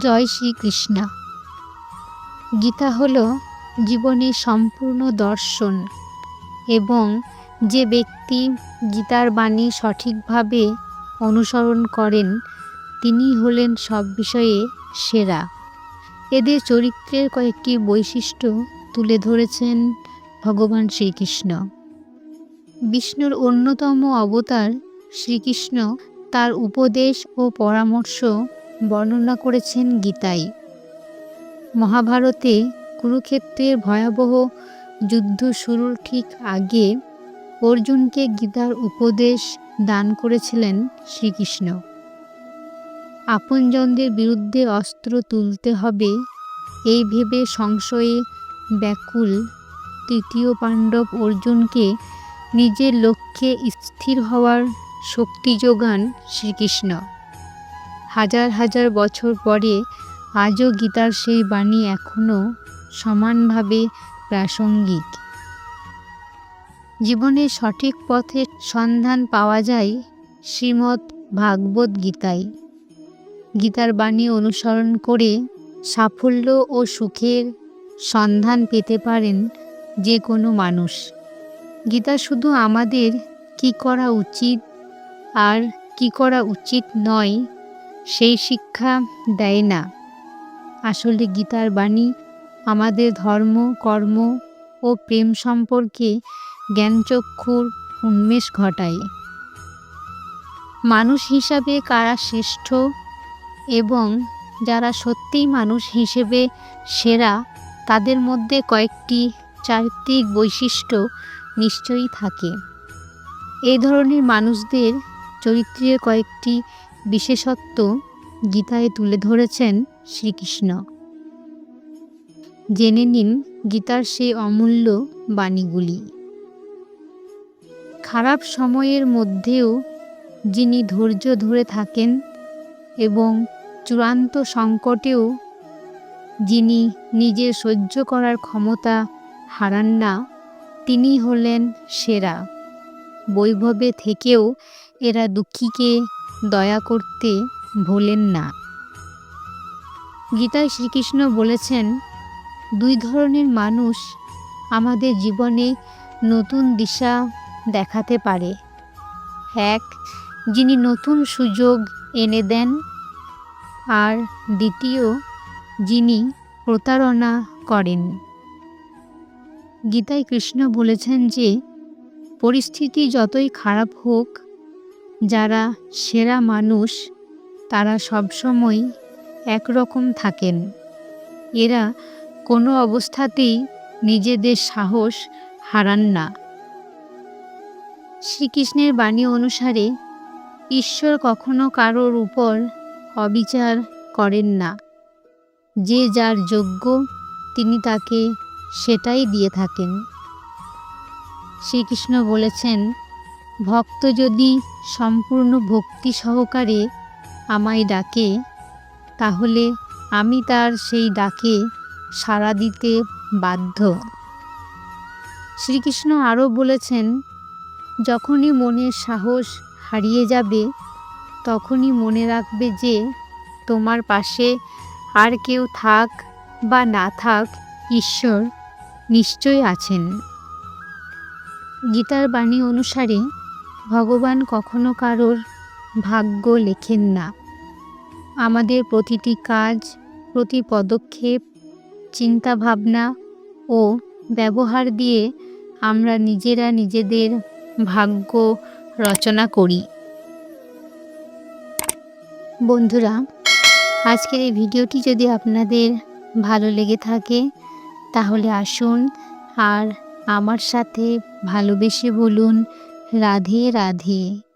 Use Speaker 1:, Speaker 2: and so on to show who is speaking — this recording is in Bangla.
Speaker 1: জয় শ্রীকৃষ্ণ। গীতা হল জীবনের সম্পূর্ণ দর্শন এবং যে ব্যক্তি গীতার বাণী সঠিকভাবে অনুসরণ করেন, তিনি হলেন সব বিষয়ে সেরা। এদের চরিত্রের কয়েকটি বৈশিষ্ট্য তুলে ধরেছেন ভগবান শ্রীকৃষ্ণ। বিষ্ণুর অন্যতম অবতার শ্রীকৃষ্ণ তার উপদেশ ও পরামর্শ বর্ণনা করেছেন গীতায় মহাভারতে কুরুক্ষেত্রের ভয়াবহ যুদ্ধ শুরুর ঠিক আগে অর্জুনকে গীতার উপদেশ দান করেছিলেন শ্রীকৃষ্ণ। আপনজনদের বিরুদ্ধে অস্ত্র তুলতে হবে এই ভেবে সংশয়ে ব্যাকুল তৃতীয় পাণ্ডব অর্জুনকে নিজের লক্ষ্যে স্থির হওয়ার শক্তি যোগান শ্রীকৃষ্ণ। হাজার হাজার বছর পরে আজও গীতার সেই বাণী এখনও সমানভাবে প্রাসঙ্গিক। জীবনের সঠিক পথের সন্ধান পাওয়া যায় শ্রীমদ্ ভাগবত গীতায়। গীতার বাণী অনুসরণ করে সাফল্য ও সুখের সন্ধান পেতে পারেন যে কোনো মানুষ। গীতা শুধু আমাদের কি করা উচিত আর কি করা উচিত নয় সেই শিক্ষা দেয় না। আসলে গীতার বাণী আমাদের ধর্ম, কর্ম ও প্রেম সম্পর্কে জ্ঞানচক্ষুর উন্মেষ ঘটায়। মানুষ হিসাবে কারা শ্রেষ্ঠ এবং যারা সত্যিই মানুষ হিসেবে সেরা, তাদের মধ্যে কয়েকটি চারিত্রিক বৈশিষ্ট্য নিশ্চয়ই থাকে। এই ধরনের মানুষদের চরিত্রের কয়েকটি বিশেষত্ব গীতায় তুলে ধরেছেন শ্রীকৃষ্ণ। জেনে নিন গীতার সেই অমূল্য বাণীগুলি। খারাপ সময়ের মধ্যেও যিনি ধৈর্য ধরে থাকেন এবং চূড়ান্ত সংকটেও যিনি নিজে সহ্য করার ক্ষমতা হারান না, তিনি হলেন সেরা। বৈভবে থেকেও এরা দুঃখীকে দয়া করতে ভোলেন না। গীতায় শ্রীকৃষ্ণ বলেছেন, দুই ধরনের মানুষ আমাদের জীবনে নতুন দিশা দেখাতে পারে। এক, যিনি নতুন সুযোগ এনে দেন, আর দ্বিতীয়, যিনি প্রতারণা করেন। গীতায় কৃষ্ণ বলেছেন যে, পরিস্থিতি যতই খারাপ হোক যারা সেরা মানুষ, তারা সবসময় একরকম থাকেন। এরা কোনো অবস্থাতেই নিজেদের সাহস হারান না। শ্রীকৃষ্ণের বাণী অনুসারে, ঈশ্বর কখনো কারোর উপর অবিচার করেন না। যে যার যোগ্য, তিনি তাকে সেটাই দিয়ে থাকেন। শ্রীকৃষ্ণ বলেছেন ভক্ত যদি সম্পূর্ণ ভক্তি সহকারে আমায় ডাকে, তাহলে আমি তার সেই ডাকে সাড়া দিতে বাধ্য। শ্রীকৃষ্ণ আরও বলেছেন, যখনই মনের সাহস হারিয়ে যাবে, তখনই মনে রাখবে যে তোমার পাশে আর কেউ থাক বা না থাক ঈশ্বর নিশ্চয় আছেন। গীতার বাণী অনুসারে ভগবান কখনো কারোর ভাগ্য লেখেন না। আমাদের প্রতিটি কাজ, প্রতি পদক্ষেপ, চিন্তাভাবনা ও ব্যবহার দিয়ে আমরা নিজেরা নিজেদের ভাগ্য রচনা করি। বন্ধুরা, আজকের এই ভিডিওটি যদি আপনাদের ভালো লেগে থাকে, তাহলে আসুন আর আমার সাথে ভালোবেসে বলুন राधे राधे।